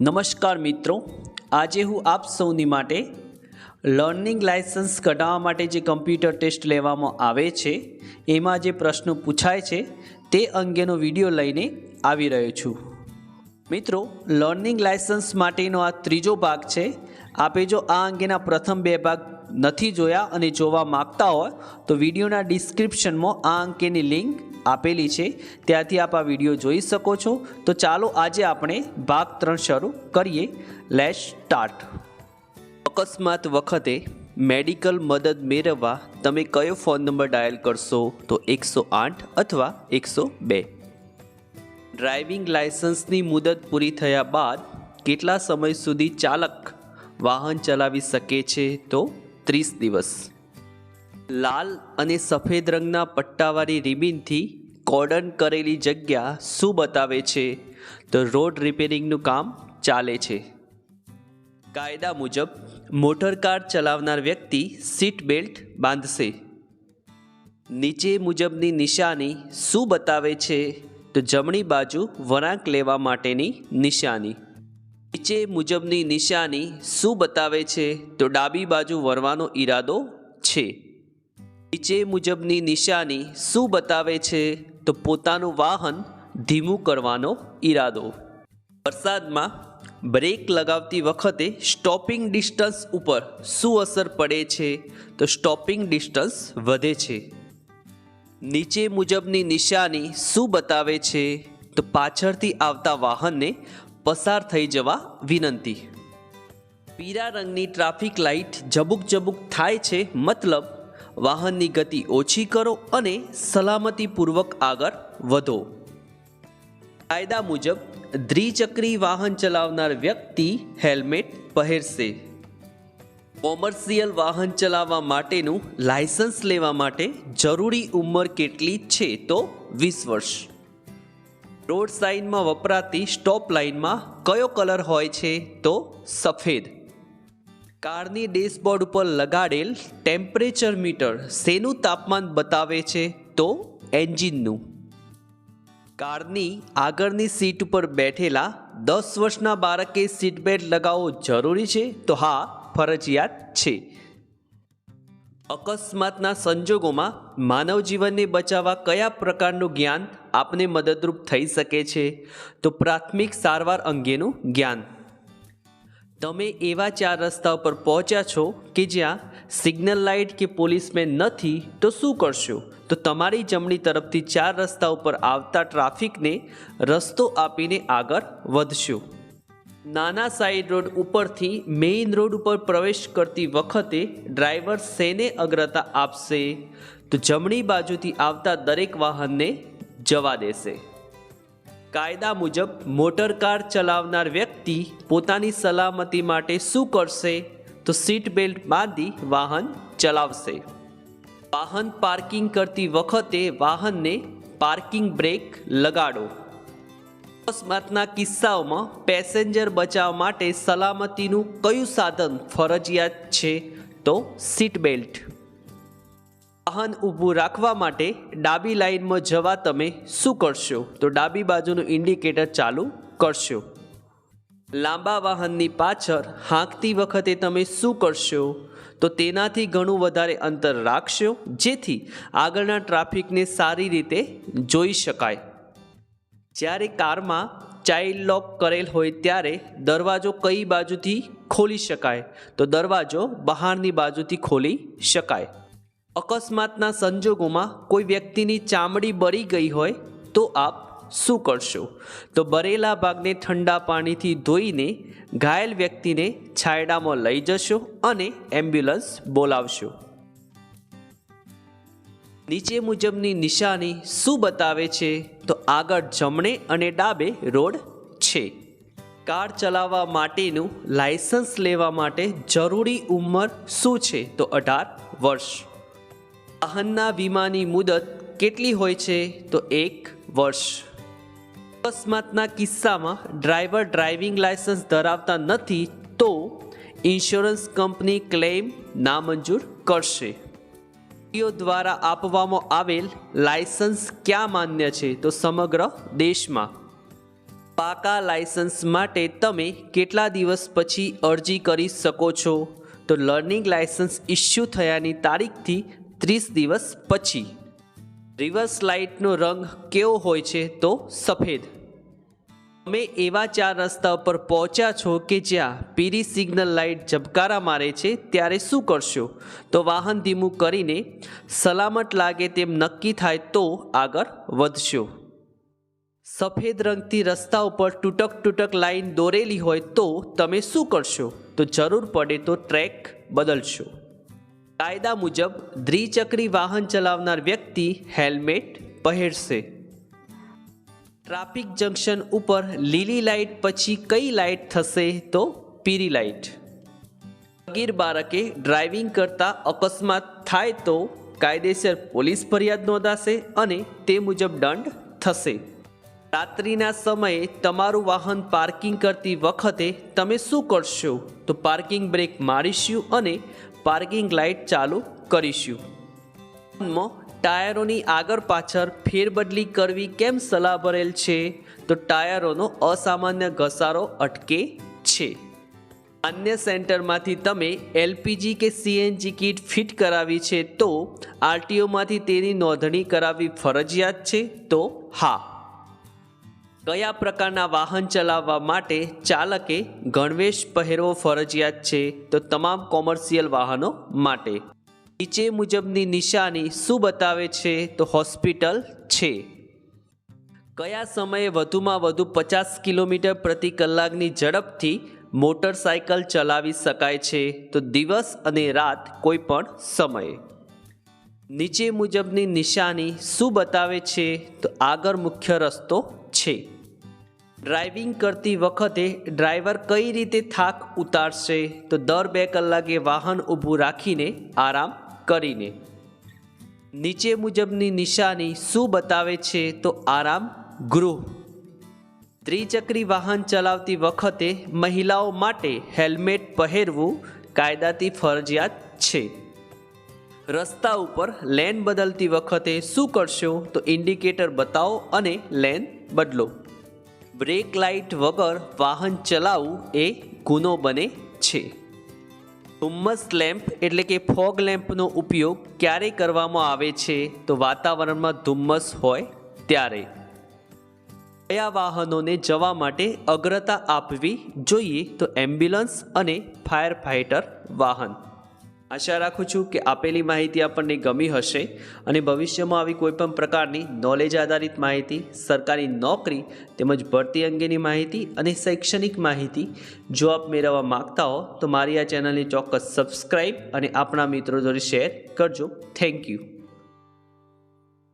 નમસ્કાર મિત્રો, આજે હું આપ સૌની માટે લર્નિંગ લાયસન્સ કઢાવવા માટે જે કમ્પ્યુટર ટેસ્ટ લેવામાં આવે છે, એમાં જે પ્રશ્નો પૂછાય છે, તે અંગેનો વીડિયો લઈને આવી રહ્યો છું. મિત્રો, લર્નિંગ લાયસન્સ માટેનો આ ત્રીજો ભાગ છે. આપે જો આ અંગેના પ્રથમ બે ભાગ નથી જોયા અને જોવા માગતા હોય, તો વિડીયોના ડિસ્ક્રિપ્શનમાં આ અંકેની લિંક આપેલી છે. ત્યાંથી આપ આ વીડિયો જોઈ શકો છો. તો ચાલો આજે આપણે ભાગ ત્રણ શરૂ કરીએ. લેશ સ્ટાર્ટ અકસ્માત વખતે મેડિકલ મદદ મેળવવા તમે કયો ફોન નંબર ડાયલ કરશો? તો એકસો આઠ અથવા એકસો બે. ડ્રાઇવિંગ લાયસન્સની મુદત પૂરી થયા બાદ કેટલા સમય સુધી ચાલક વાહન ચલાવી શકે છે? તો ત્રીસ દિવસ. લાલ અને સફેદ રંગના પટ્ટાવાળી રિબિનથી કોર્ડન કરેલી જગ્યા શું બતાવે છે? તો રોડ રિપેરિંગનું કામ ચાલે છે. કાયદા મુજબ, મોટર કાર ચલાવનાર વ્યક્તિ સીટ બેલ્ટ બાંધશે. નીચે મુજબની નિશાની શું બતાવે છે? તો જમણી બાજુ વળાંક લેવા માટેની નિશાની. નીચે મુજબની નિશાની શું બતાવે છે? તો ડાબી બાજુ વળવાનો ઈરાદો છે. નીચે મુજબની નિશાની શું બતાવે છે? તો પોતાનું વાહન ધીમું કરવાનો ઈરાદો. વરસાદમાં બ્રેક લગાવતી વખતે સ્ટોપિંગ ડિસ્ટન્સ ઉપર શું અસર પડે છે? તો સ્ટોપિંગ ડિસ્ટન્સ વધે છે. નીચે મુજબની નિશાની શું બતાવે છે? તો પાછળથી આવતા વાહનને પસાર થઈ જવા વિનંતી. પીળા રંગની ટ્રાફિક લાઇટ ઝબુક ઝબુક થાય છે, મતલબ વાહનની ગતિ ઓછી કરો અને સલામતીપૂર્વક આગળ વધો. કાયદા મુજબ, દ્વિચક્રી વાહન ચલાવનાર વ્યક્તિ હેલ્મેટ પહેરશે. કોમર્શિયલ વાહન ચલાવવા માટેનું લાયસન્સ લેવા માટે જરૂરી ઉંમર કેટલી છે તો વીસ વર્ષ. રોડ સાઇનમાં વપરાતી સ્ટોપ લાઇનમાં કયો કલર હોય છે તો સફેદ. કારની ડેશબોર્ડ ઉપર લગાડેલ ટેમ્પરેચર મીટર શેનું તાપમાન બતાવે છે? તો એન્જિનનું. કારની આગળની સીટ ઉપર બેઠેલા દસ વર્ષના બાળકે સીટ બેલ્ટ લગાવવો જરૂરી છે? તો હા, ફરજિયાત છે. અકસ્માતના સંજોગોમાં માનવ જીવનને બચાવવા કયા પ્રકારનું જ્ઞાન આપને મદદરૂપ થઈ શકે છે? તો પ્રાથમિક સારવાર અંગેનું જ્ઞાન. તમે એવા ચાર રસ્તા ઉપર પહોંચ્યા છો કે જ્યાં સિગ્નલ લાઇટ કે પોલીસમેન નથી, તો શું કરશો? તો તમારી જમણી તરફથી ચાર રસ્તા ઉપર આવતા ટ્રાફિકને રસ્તો આપીને આગળ વધશો. નાના સાઈડ રોડ ઉપરથી મેઇન રોડ ઉપર પ્રવેશ કરતી વખતે ડ્રાઈવર શેને અગ્રતા આપશે, તો જમણી બાજુથી આવતા દરેક વાહનને જવા દેશે. કાયદા મુજબ મોટર કાર ચલાવનાર વ્યક્તિ પોતાની સલામતી માટે શું કરશે? તો સીટ બેલ્ટ બાંધી વાહન ચલાવશે. વાહન પાર્કિંગ કરતી વખતે વાહનને પાર્કિંગ બ્રેક લગાડો. અકસ્માતના કિસ્સાઓમાં પેસેન્જર બચાવ માટે સલામતીનું કયું સાધન ફરજિયાત છે? તો સીટ બેલ્ટ વાહન ઊભું રાખવા માટે ડાબી લાઇનમાં જવા તમે શું કરશો? તો ડાબી બાજુનું ઇન્ડિકેટર ચાલુ કરશો. લાંબા વાહનની પાછળ હાંકતી વખતે તમે શું કરશો? તો તેનાથી ઘણું વધારે અંતર રાખશો, જેથી આગળના ટ્રાફિકને સારી રીતે જોઈ શકાય. જ્યારે કારમાં ચાઇલ્ડ લોક કરેલ હોય ત્યારે દરવાજો કઈ બાજુથી ખોલી શકાય? તો દરવાજો બહારની બાજુથી ખોલી શકાય. અકસ્માતના સંજોગોમાં કોઈ વ્યક્તિની ચામડી બળી ગઈ હોય તો આપ શું કરશો? તો બરેલા ભાગને ઠંડા પાણીથી ધોઈને ઘાયલ વ્યક્તિને છાયડામાં લઈ જશો અને એમ્બ્યુલન્સ બોલાવશો. નીચે મુજબની નિશાની શું બતાવે છે? તો આગળ જમણે અને ડાબે રોડ છે. કાર ચલાવવા માટેનું લાયસન્સ લેવા માટે જરૂરી ઉંમર શું છે? તો અઢાર વર્ષ. વાહનના વીમાની મુદત કેટલી હોય છે? તો એક વર્ષ. અકસ્માતના કિસ્સામાં ડ્રાઈવર ડ્રાઇવિંગ લાયસન્સ ધરાવતા નથી તો ઇન્સ્યોરન્સ કંપની ક્લેમ નામંજૂર કરશે. દ્વારા આપવામાં આવેલ લાયસન્સ ક્યાં માન્ય છે? તો સમગ્ર દેશમાં. પાકા લાયસન્સ માટે તમે કેટલા દિવસ પછી અરજી કરી શકો છો? તો લર્નિંગ લાયસન્સ ઇસ્યુ થયાની તારીખથી ત્રીસ દિવસ પછી. રિવર્સ લાઇટનો રંગ કેવો હોય છે તો સફેદ. તમે એવા ચાર રસ્તા ઉપર પહોંચ્યા છો કે જ્યાં પીરી સિગ્નલ લાઇટ ઝબકારા મારે છે ત્યારે શું કરશો? તો વાહન ધીમું કરીને સલામત લાગે તેમ નક્કી થાય તો આગળ વધશો. સફેદ રંગથી રસ્તા ઉપર તૂટક તૂટક લાઈન દોરેલી હોય તો તમે શું કરશો? તો જરૂર પડે તો ટ્રેક બદલશો. કાયદા મુજબ દ્વિચક્રી વાહન ચલાવનાર વ્યક્તિ હેલ્મેટ પહેરશે. ટ્રાફિક જંકશન ઉપર લીલી લાઇટ પછી કઈ લાઇટ થશે તો પીરી લાઇટ? ગીર બાળકે ડ્રાઇવિંગ કરતા અકસ્માત થાય તો કાયદેસર પોલીસ ફરિયાદ નોંધાશે અને તે મુજબ દંડ થશે. રાત્રિના સમયે તમારું વાહન પાર્કિંગ કરતી વખતે તમે શું કરશો? તો પાર્કિંગ બ્રેક મારીશું અને પાર્કિંગ લાઇટ ચાલુ કરીશું. ટાયરોની આગળ પાછળ ફેરબદલી કરવી કેમ સલાહ ભરેલ છે? તો ટાયરોનો અસામાન્ય ઘસારો અટકે છે. અન્ય સેન્ટરમાંથી તમે એલપીજી કે સીએનજી કીટ ફિટ કરાવી છે તો આરટીઓમાંથી તેની નોંધણી કરાવવી ફરજિયાત છે? તો હા. કયા પ્રકારના વાહન ચલાવવા માટે ચાલકે ગણવેશ પહેરવો ફરજિયાત છે? તો તમામ કોમર્શિયલ વાહનો માટે. નીચે મુજબની નિશાની શું બતાવે છે? તો હોસ્પિટલ છે. કયા સમયે વધુમાં વધુ પચાસ કિલોમીટર પ્રતિ કલાકની ઝડપથી મોટરસાયકલ ચલાવી શકાય છે? તો દિવસ અને રાત કોઈ પણ સમયે. નીચે મુજબની નિશાની શું બતાવે છે? તો આગળ મુખ્ય રસ્તો છે. ડ્રાઇવિંગ કરતી વખતે ડ્રાઈવર કઈ રીતે થાક ઉતારશે? તો દર બે કલાકે વાહન ઊભું રાખીને આરામ કરીને. નીચે મુજબની નિશાની શું બતાવે છે? તો આરામ ગૃહ. ત્રિચક્રી વાહન ચલાવતી વખતે મહિલાઓ માટે હેલ્મેટ પહેરવું કાયદાથી ફરજિયાત છે. રસ્તા ઉપર લેન બદલતી વખતે શું કરશો? તો ઇન્ડિકેટર બતાવો અને લેન બદલો. બ્રેક લાઇટ વગર વાહન ચલાવવું એ ગુનો બને છે. ધુમ્મસ લેમ્પ એટલે કે ફોગ લેમ્પનો ઉપયોગ ક્યારે કરવામાં આવે છે તો વાતાવરણમાં ધુમ્મસ હોય ત્યારે. કયા વાહનોને જવા માટે અગ્રતા આપવી જોઈએ તો એમ્બ્યુલન્સ અને ફાયર ફાઇટર વાહન. આશા રાખું છું કે આપેલી માહિતી આપણને ગમી હશે અને ભવિષ્યમાં આવી કોઈપણ પ્રકારની નોલેજ આધારિત માહિતી, સરકારી નોકરી તેમજ ભરતી અંગેની માહિતી અને શૈક્ષણિક માહિતી જો આપ મેળવવા માગતા હો તો મારી આ ચેનલને ચોક્કસ સબસ્ક્રાઈબ અને આપણા મિત્રો જોડે શેર કરજો. Thank you